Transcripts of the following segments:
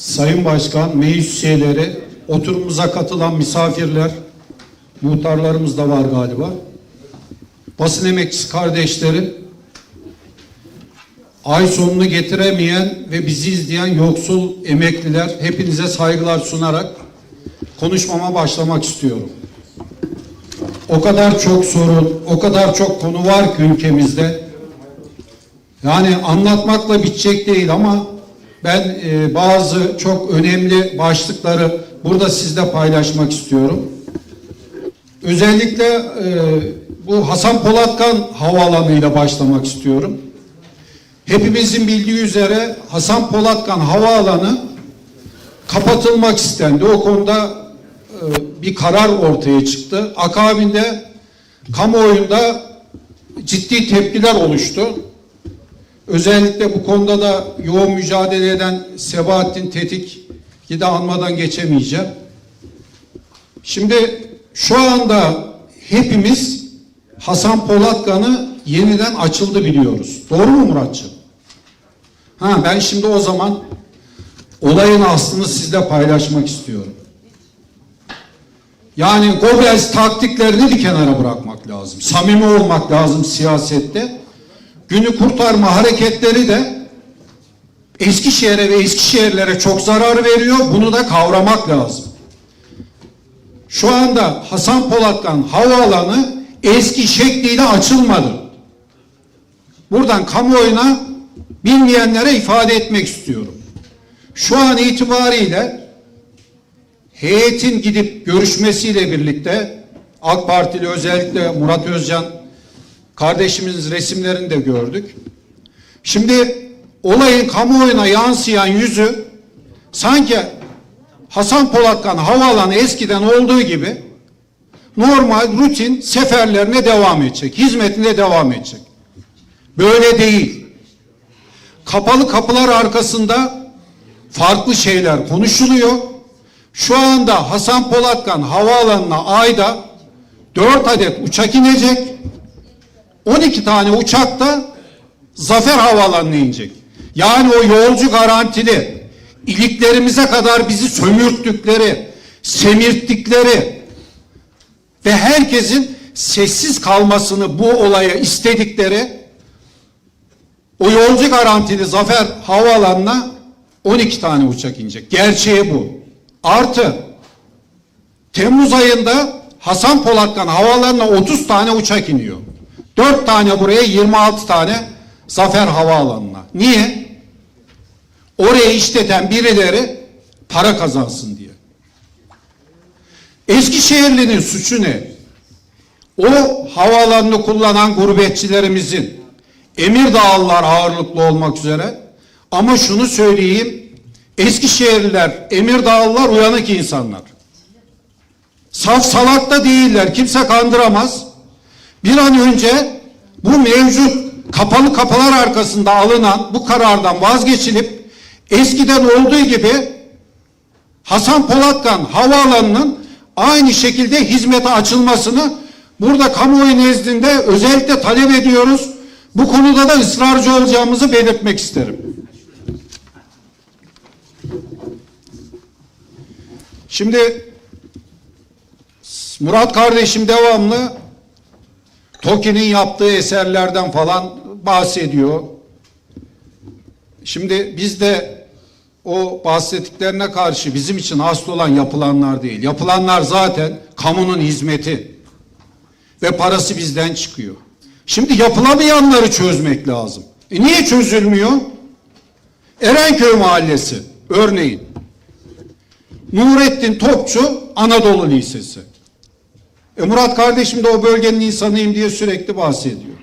Sayın Başkan, meclis üyeleri, oturumumuza katılan misafirler, muhtarlarımız da var galiba. Basın emekçisi kardeşlerim, ay sonunu getiremeyen ve bizi izleyen yoksul emekliler, hepinize saygılar sunarak konuşmama başlamak istiyorum. O kadar çok sorun, o kadar çok konu var ki ülkemizde. Yani anlatmakla bitecek değil ama ben e, bazı çok önemli başlıkları burada sizle paylaşmak istiyorum. Özellikle e, bu Hasan Polatkan havaalanıyla başlamak istiyorum. Hepimizin bildiği üzere Hasan Polatkan havaalanı kapatılmak istendi. O konuda e, bir karar ortaya çıktı. Akabinde kamuoyunda ciddi tepkiler oluştu. Özellikle bu konuda da yoğun mücadele eden Sebahattin Tetik'i de anmadan geçemeyeceğim. Şimdi şu anda hepimiz Hasan Polatkan'ı yeniden açıldı biliyoruz. Doğru mu Muratçım? Ha ben şimdi o zaman olayın aslını sizle paylaşmak istiyorum. Yani Goebbels taktiklerini bir kenara bırakmak lazım. Samimi olmak lazım siyasette. Günü kurtarma hareketleri de Eskişehir'e ve Eskişehirlere çok zarar veriyor. Bunu da kavramak lazım. Şu anda Hasan Polatkan havaalanı eski şekliyle açılmadı. Buradan kamuoyuna bilmeyenlere ifade etmek istiyorum. Şu an itibariyle heyetin gidip görüşmesiyle birlikte AK Partili özellikle Murat Özcan kardeşimizin resimlerini de gördük. Şimdi olayın kamuoyuna yansıyan yüzü sanki Hasan Polatkan havaalanı eskiden olduğu gibi normal rutin seferlerine devam edecek, hizmetine devam edecek. Böyle değil. Kapalı kapılar arkasında farklı şeyler konuşuluyor. Şu anda Hasan Polatkan havaalanına ayda 4 adet uçak inecek. 12 tane uçak da Zafer Havaalanı'na inecek. Yani o yolcu garantili iliklerimize kadar bizi sömürttükleri, semirttikleri ve herkesin sessiz kalmasını bu olaya istedikleri o yolcu garantili Zafer Havaalanı'na 12 tane uçak inecek. Gerçeği bu. Artı Temmuz ayında Hasan Polatkan havaalanına 30 tane uçak iniyor. 4 tane buraya 26 tane Zafer Havaalanı'na. Niye? Oraya işleten birileri para kazansın diye. Eskişehirli'nin suçu ne? O havaalanını kullanan gurbetçilerimizin Emirdağlılar ağırlıklı olmak üzere ama şunu söyleyeyim Eskişehirliler, Emirdağlılar uyanık insanlar. Saf salak da değiller. Kimse kandıramaz. Bir an önce bu mevcut kapalı kapılar arkasında alınan bu karardan vazgeçilip eskiden olduğu gibi Hasan Polatkan havaalanının aynı şekilde hizmete açılmasını burada kamuoyu nezdinde özellikle talep ediyoruz. Bu konuda da ısrarcı olacağımızı belirtmek isterim. Şimdi Murat kardeşim devamlı Toki'nin yaptığı eserlerden falan bahsediyor. Şimdi biz de o bahsettiklerine karşı bizim için hasta olan yapılanlar değil. Yapılanlar zaten kamunun hizmeti ve parası bizden çıkıyor. Şimdi yapılamayanları çözmek lazım. E niye çözülmüyor? Erenköy Mahallesi örneğin. Nurettin Topçu Anadolu Lisesi. E Murat kardeşim de o bölgenin insanıyım diye sürekli bahsediyor.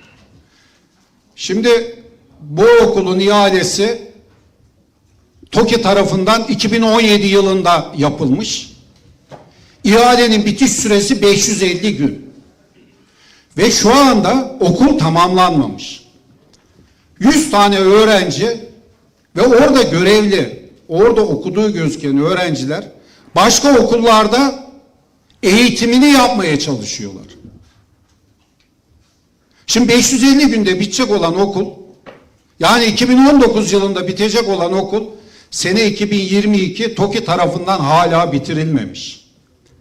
Şimdi bu okulun ihalesi TOKİ tarafından 2017 yılında yapılmış. İhalenin bitiş süresi 550 gün. Ve şu anda okul tamamlanmamış. 100 tane öğrenci ve orada görevli, orada okuduğu gözüken öğrenciler başka okullarda eğitimini yapmaya çalışıyorlar. Şimdi 550 günde bitecek olan okul yani 2019 yılında bitecek olan okul sene 2022 TOKİ tarafından hala bitirilmemiş.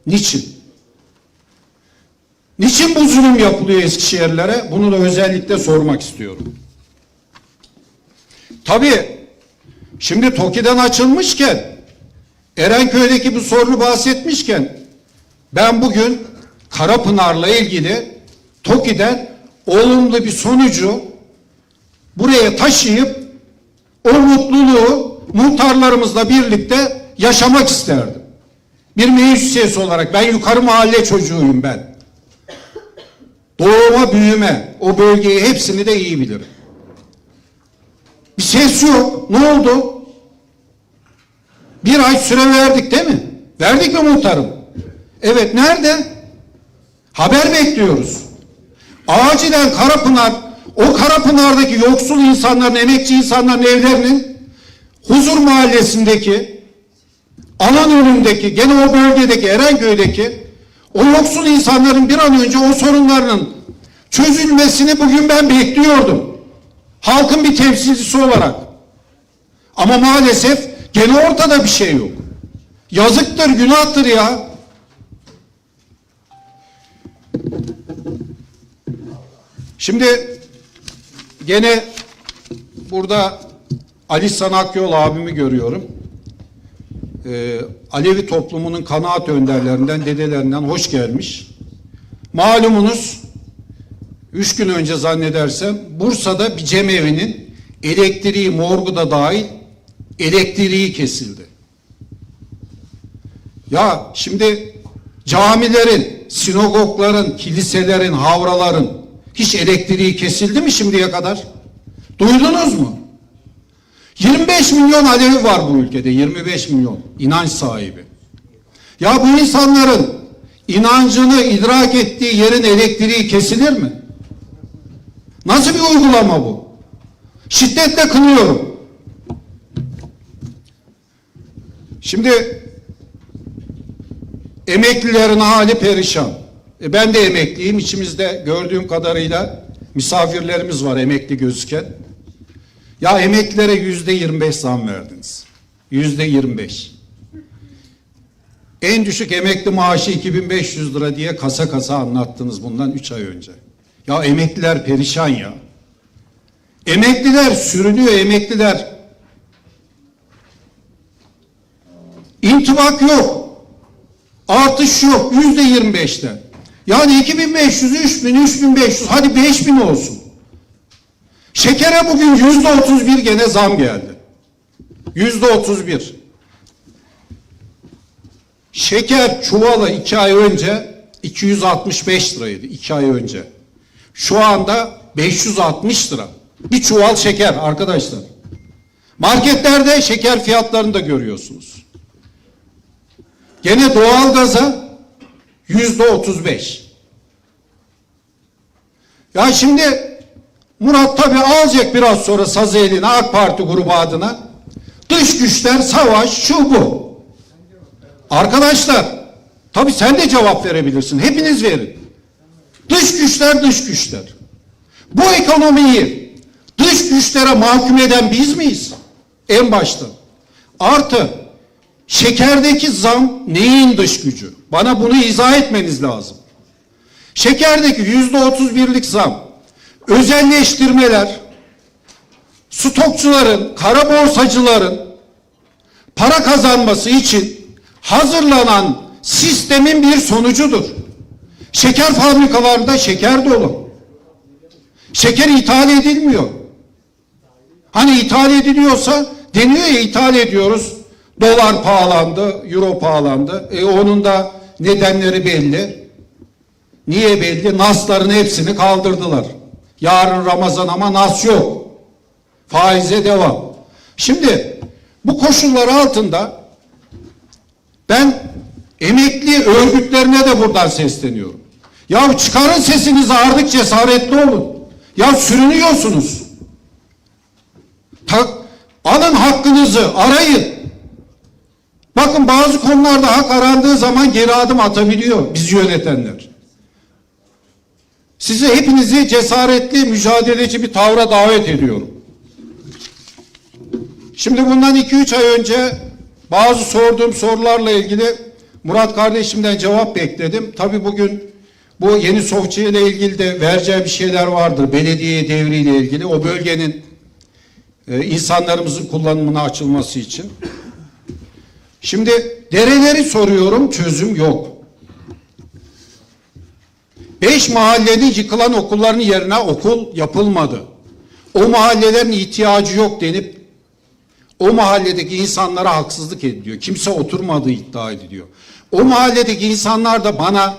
Niçin? Niçin bu zulüm yapılıyor Eskişehirlere? Bunu da özellikle sormak istiyorum. Tabii şimdi TOKİ'den açılmışken Erenköy'deki bu sorunu bahsetmişken ben bugün Karapınar'la ilgili TOKİ'den olumlu bir sonucu buraya taşıyıp o mutluluğu muhtarlarımızla birlikte yaşamak isterdim. Bir meclis üyesi olarak ben yukarı mahalle çocuğuyum ben. Doğuma büyüme o bölgeyi hepsini de iyi bilirim. Bir ses yok. Ne oldu? Bir ay süre verdik değil mi? Verdik mi muhtarım? Evet nerede? Haber bekliyoruz. Acilen Karapınar, o Karapınar'daki yoksul insanların, emekçi insanların evlerinin Huzur Mahallesi'ndeki alan önündeki, gene o bölgedeki, Erenköy'deki o yoksul insanların bir an önce o sorunlarının çözülmesini bugün ben bekliyordum. Halkın bir temsilcisi olarak. Ama maalesef gene ortada bir şey yok. Yazıktır, günahtır ya. Şimdi gene burada Ali Sanakyol abimi görüyorum. Ee, Alevi toplumunun kanaat önderlerinden, dedelerinden hoş gelmiş. Malumunuz üç gün önce zannedersem Bursa'da bir cemevinin elektriği morgu da dahil elektriği kesildi. Ya şimdi camilerin, sinagogların, kiliselerin, havraların hiç elektriği kesildi mi şimdiye kadar? Duydunuz mu? 25 milyon Alevi var bu ülkede 25 milyon inanç sahibi. Ya bu insanların inancını idrak ettiği yerin elektriği kesilir mi? Nasıl bir uygulama bu? Şiddetle kınıyorum. Şimdi emeklilerin hali perişan. E ben de emekliyim. İçimizde gördüğüm kadarıyla misafirlerimiz var emekli gözüken. Ya emeklilere yüzde yirmi beş zam verdiniz. Yüzde yirmi beş. En düşük emekli maaşı 2500 lira diye kasa kasa anlattınız bundan 3 ay önce. Ya emekliler perişan ya. Emekliler sürünüyor emekliler. İntibak yok. Artış yok. Yüzde yirmi beşte. Yani 2500, 3000, 3500 hadi 5000 olsun. Şekere bugün yüzde otuz bir gene zam geldi. Yüzde otuz bir. Şeker çuvalı iki ay önce 265 liraydı iki ay önce. Şu anda 560 lira. Bir çuval şeker arkadaşlar. Marketlerde şeker fiyatlarını da görüyorsunuz. Gene doğalgaza yüzde otuz beş. Ya şimdi Murat tabi alacak biraz sonra sazı eline AK Parti grubu adına. Dış güçler, savaş, şu bu. Arkadaşlar, tabi sen de cevap verebilirsin. Hepiniz verin. Dış güçler, dış güçler. Bu ekonomiyi dış güçlere mahkum eden biz miyiz? En başta. Artı, şekerdeki zam neyin dış gücü? Bana bunu izah etmeniz lazım. Şekerdeki yüzde otuz birlik zam özelleştirmeler, stokçuların, kara borsacıların para kazanması için hazırlanan sistemin bir sonucudur. Şeker fabrikalarında şeker dolu. Şeker ithal edilmiyor. Hani ithal ediliyorsa deniyor ya ithal ediyoruz. Dolar pahalandı, euro pahalandı. E onun da nedenleri belli. Niye belli? Nasların hepsini kaldırdılar. Yarın Ramazan ama nas yok. Faize devam. Şimdi bu koşullar altında ben emekli örgütlerine de buradan sesleniyorum. Ya çıkarın sesinizi artık cesaretli olun. Ya sürünüyorsunuz. Ta, alın hakkınızı arayın. Bakın bazı konularda hak arandığı zaman geri adım atabiliyor bizi yönetenler. Sizi hepinizi cesaretli, mücadeleci bir tavra davet ediyorum. Şimdi bundan 2-3 ay önce bazı sorduğum sorularla ilgili Murat kardeşimden cevap bekledim. Tabii bugün bu yeni Sofçu ile ilgili de vereceği bir şeyler vardır. Belediye devriyle ilgili o bölgenin e, insanlarımızın kullanımına açılması için. Şimdi dereleri soruyorum çözüm yok. Beş mahallenin yıkılan okulların yerine okul yapılmadı. O mahallelerin ihtiyacı yok denip o mahalledeki insanlara haksızlık ediliyor. Kimse oturmadığı iddia ediliyor. O mahalledeki insanlar da bana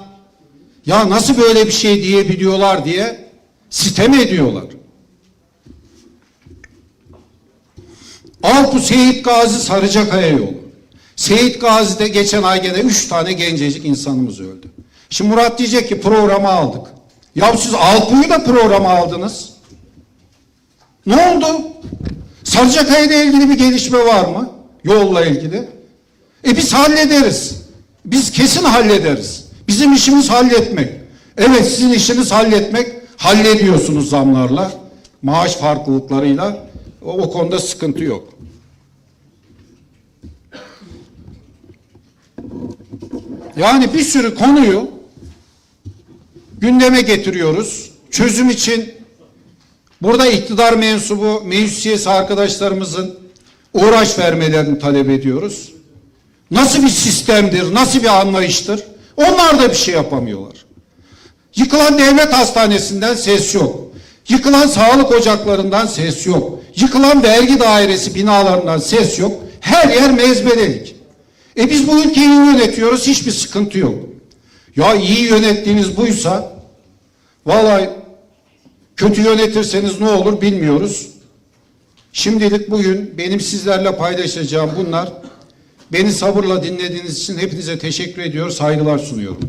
ya nasıl böyle bir şey diyebiliyorlar diye sitem ediyorlar. Alpu Seyit Gazi Sarıcakaya yolu. Seyit Gazi'de geçen ay gene üç tane gencecik insanımız öldü. Şimdi Murat diyecek ki programı aldık. Ya siz Alpu'yu da programa aldınız. Ne oldu? Sarıcakaya ile ilgili bir gelişme var mı? Yolla ilgili. E biz hallederiz. Biz kesin hallederiz. Bizim işimiz halletmek. Evet sizin işiniz halletmek. Hallediyorsunuz zamlarla. Maaş farklılıklarıyla. O, o konuda sıkıntı yok. Yani bir sürü konuyu gündeme getiriyoruz. Çözüm için burada iktidar mensubu, meclis arkadaşlarımızın uğraş vermelerini talep ediyoruz. Nasıl bir sistemdir, nasıl bir anlayıştır? Onlar da bir şey yapamıyorlar. Yıkılan devlet hastanesinden ses yok. Yıkılan sağlık ocaklarından ses yok. Yıkılan vergi dairesi binalarından ses yok. Her yer mezbelelik. E biz bu ülkeyi yönetiyoruz, hiçbir sıkıntı yok. Ya iyi yönettiğiniz buysa, vallahi kötü yönetirseniz ne olur bilmiyoruz. Şimdilik bugün benim sizlerle paylaşacağım bunlar. Beni sabırla dinlediğiniz için hepinize teşekkür ediyor, saygılar sunuyorum.